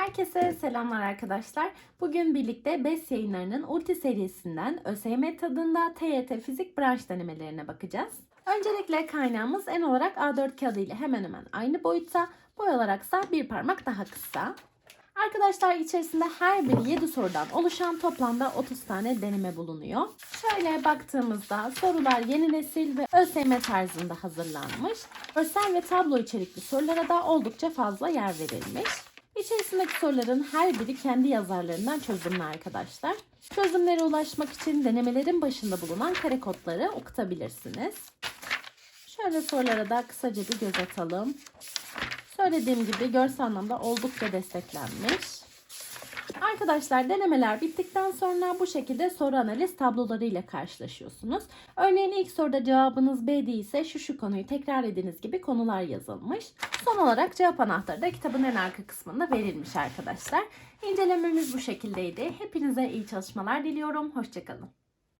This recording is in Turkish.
Herkese selamlar arkadaşlar. Bugün birlikte BES yayınlarının Ulti serisinden ÖSYM tadında TYT fizik branş denemelerine bakacağız. Öncelikle kaynağımız en olarak A4 kağıdı ile hemen hemen aynı boyutta, boy olaraksa bir parmak daha kısa. Arkadaşlar içerisinde her biri 7 sorudan oluşan toplamda 30 tane deneme bulunuyor. Şöyle baktığımızda sorular yeni nesil ve ÖSYM tarzında hazırlanmış. Görsel ve tablo içerikli sorulara da oldukça fazla yer verilmiş. İçerisindeki soruların her biri kendi yazarlarından çözümlü arkadaşlar. Çözümlere ulaşmak için denemelerin başında bulunan kare kodları okutabilirsiniz. Şöyle sorulara da kısaca bir göz atalım. Söylediğim gibi görsel anlamda oldukça desteklenmiş. Arkadaşlar denemeler bittikten sonra bu şekilde soru analiz tablolarıyla karşılaşıyorsunuz. Örneğin ilk soruda cevabınız B değilse şu şu konuyu tekrar ediniz gibi konular yazılmış. Son olarak cevap anahtarı da kitabın en arka kısmında verilmiş arkadaşlar. İncelememiz bu şekildeydi. Hepinize iyi çalışmalar diliyorum. Hoşçakalın.